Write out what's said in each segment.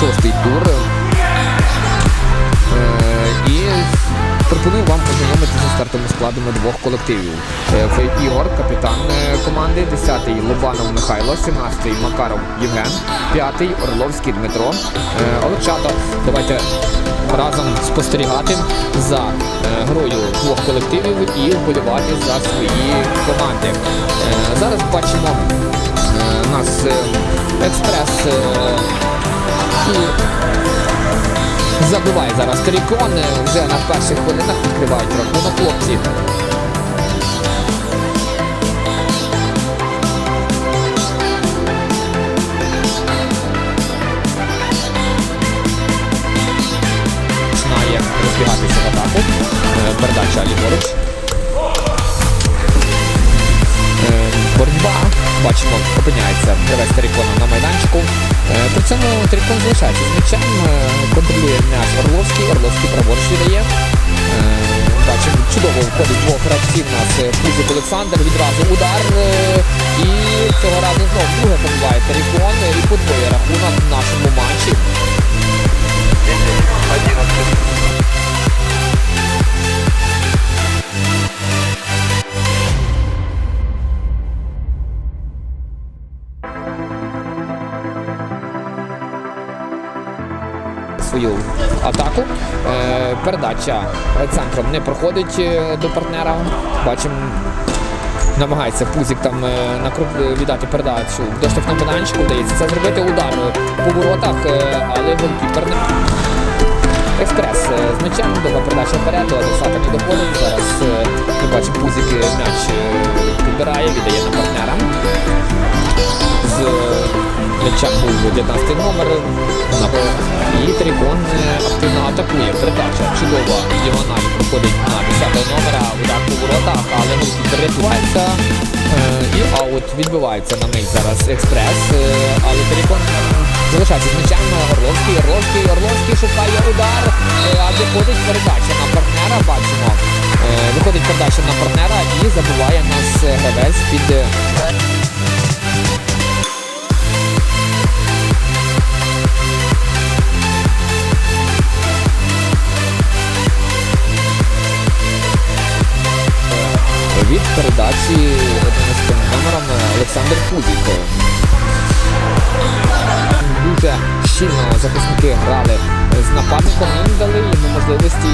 шостий тур. Е, І пропоную вам познайомитися з стартовими складами двох колективів. Е, Це Ігор, капітан е, команди, 10-й Лобанов Михайло, 17-й Макаров Євген, 5-й Орловський Дмитро. Е, Олександр, давайте разом спостерігати за е, грою двох колективів і вболівати за свої команди. Е, Зараз бачимо е, у нас е, експрес е, і Забиває зараз Терікон. Вже на перших хвилинах відкривають рахунок хлопці. Бачимо, опиняється гравець Тарікона на майданчику. Е, При цьому Тарікон залишається з м'ячем, е, контролює м'яч Орловський, Орловський праворуч віддає. Е, Бачимо, чудово входить двох гравців. У нас Пузик Олександр, відразу удар. І цього разу знову друге побуває Тарікон і подвоє рахунок передача е, центром не проходить е, до партнера. Бачимо, намагається Пузик там е, на круг віддати передачу. Доштовх на бананчику вдається це зробити удар по воротах, але голкіпер не. Експрес з м'ячем, довга передача вперед, до Адесата не доходить. Зараз ми бачимо Пузик е, м'яч підбирає, віддає на партнера. М'ячем був 19 номер. І Трикон е, активно атакує. Передача чудова діагональ проходить на 10 номера, удар по воротах, але голкіпер рятується. Е, І аут відбивається на мить зараз експрес. е, Але Трикон залишається з м'ячем Орловський, Орловський, Орловський шукає удар, а виходить передача на партнера. Бачимо. Виходить передача на партнера і забуває нас гравець під. Щільно захисники грали з нападником і не дали йому можливості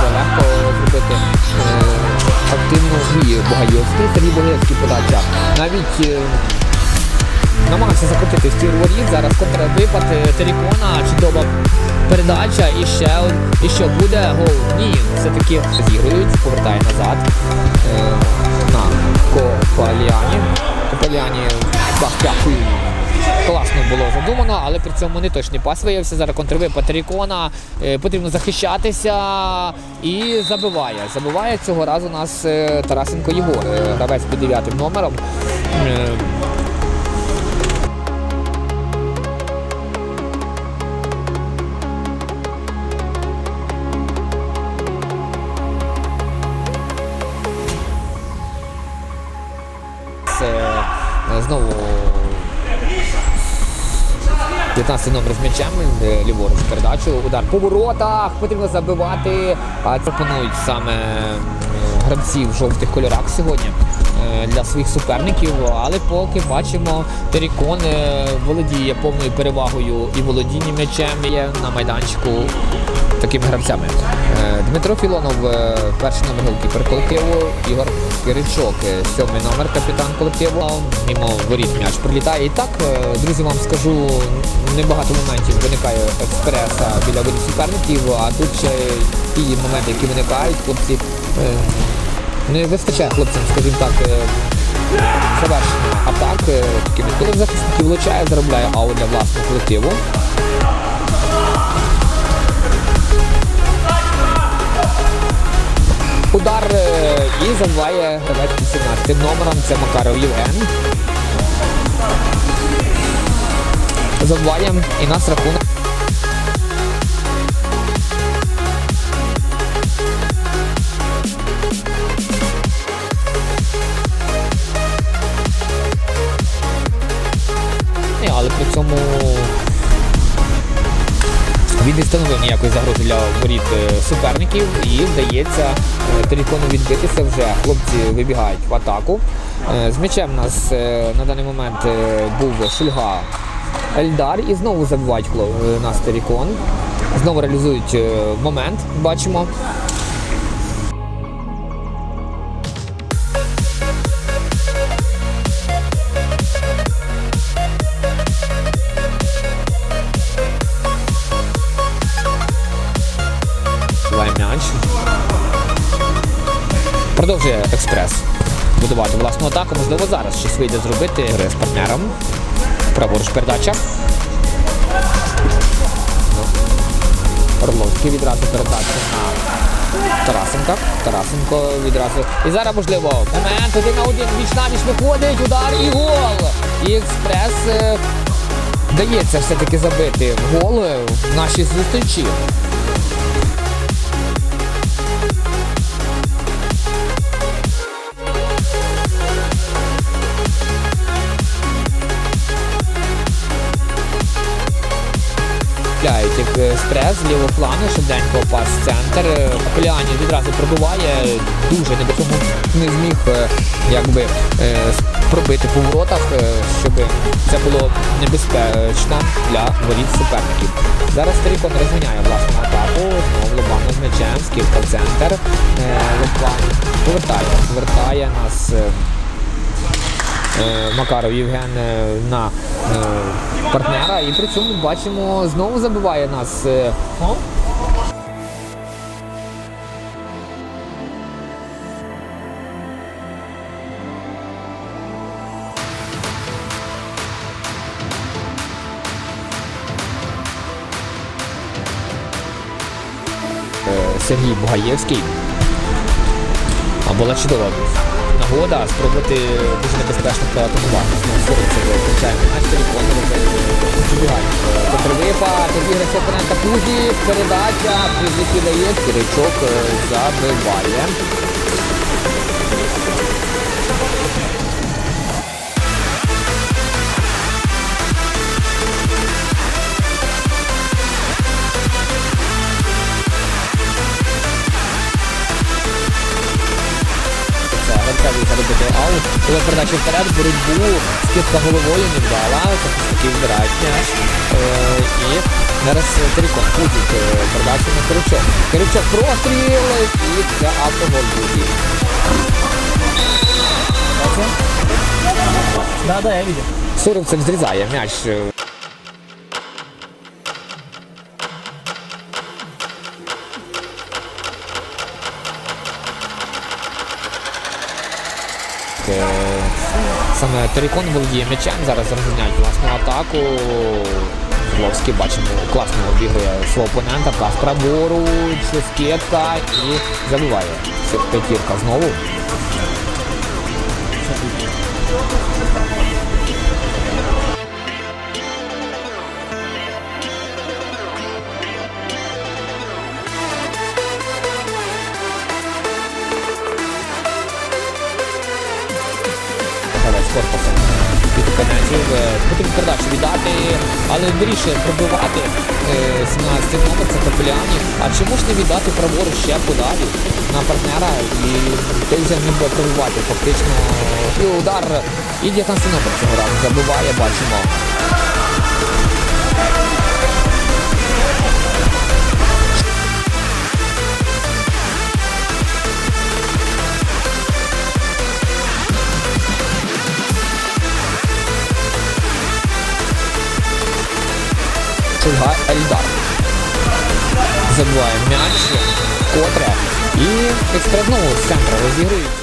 залегко зробити е, активну дію Богаєвський. Сергій Богаєвський подача. Навіть е, намагався закрутити стір воріт. Зараз контрвипад е, Терікона, чудова передача і ще і що буде гол. Ні, все-таки зігрують, повертає назад е, на Копаліані. Копаліані дякую. Класно було задумано, але при цьому не точний пас виявився. Зараз контрвипад Терікона. Е, потрібно захищатися і забиває. Забиває цього разу нас е, Тарасенко Єгор, е, гравець під дев'ятим номером. 15 номер з м'ячем, е, ліворуч передачу, удар по воротах, потрібно забивати. А пропонують саме гравці в жовтих кольорах сьогодні е, для своїх суперників. Але поки бачимо, Терікон володіє повною перевагою і володінням м'ячем є на майданчику такими гравцями. Е, Дмитро Філонов, е, перший номер голкіпер колективу, Ігор Киричок, сьомий номер капітан колективу. Мімо воріт м'яч прилітає. І так, друзі, вам скажу, небагато моментів виникає експреса біля воріт суперників, а тут ще ті моменти, які виникають, хлопці. Не вистачає хлопцям, скажімо так, е, завершення атак. Коли захисники влучає, заробляє аут для власного колективу. Удар е, і забиває гравець під 17 номером. Це Макаров Євген. Забиває і нас рахунок. Становив ніякої загрози для воріт е, суперників і вдається телефону відбитися вже. Хлопці вибігають в атаку. Е, З м'ячем у нас е, на даний момент е, був Шульга Ельдар і знову забивають е, нас Терікон. Знову реалізують е, момент, бачимо. Продовжує експрес будувати власну атаку. Можливо, зараз щось вийде зробити Гри з партнером. Праворуч передача. Орловський відразу передача на Тарасенка. Тарасенко відразу. І зараз можливо момент один на один. Віч на віч виходить, удар і гол. І експрес е, вдається все-таки забити гол е, в нашій зустрічі. Купляють експрес з лівого плану, швиденько пас центр. Е, Капеляні відразу пробиває, дуже небезпечно не зміг е, якби е, пробити по воротах, е, щоб це було небезпечно для воріт суперників. Зараз Старікон розганяє власну атаку, знову Лобано з м'ячем, скидка в центр. Е, Лобан повертає, повертає нас. Е, Макаров Євген е, на е, партнера. І при цьому бачимо, знову забиває нас. Сергій Бугаєвський. А була чудова нагода спробувати дуже небезпечно проатакувати. Це сориться вже включає телефон забігає. Контрвипад, обіграється опонента Кузі, передача, Кузі кидає, Киричок е, забиває. Передачу вперед, боротьбу, скидка головою не вдала, таки вбирають м'яч. Е, і зараз Терікон Кузік е, передачу на Киричок. Киричок простріл і це автогол буде. Да, да, я видел. Суровцев зрізає м'яч. Саме Терікон володіє м'ячем, зараз розганяють власну атаку. Зловський бачимо, класно обігрує свого опонента, пас праворуч, скидка і забиває. П'ятірка знову. Вирішує пробивати е, 17 номер, це Капеляні. А чому ж не віддати праворуч ще подалі на партнера і той вже не буде пробивати фактично. І удар і 19 номер цього разу забиває, бачимо. Ельдар. Забиває м'яч, котре. І експрес знову з центру розігрують.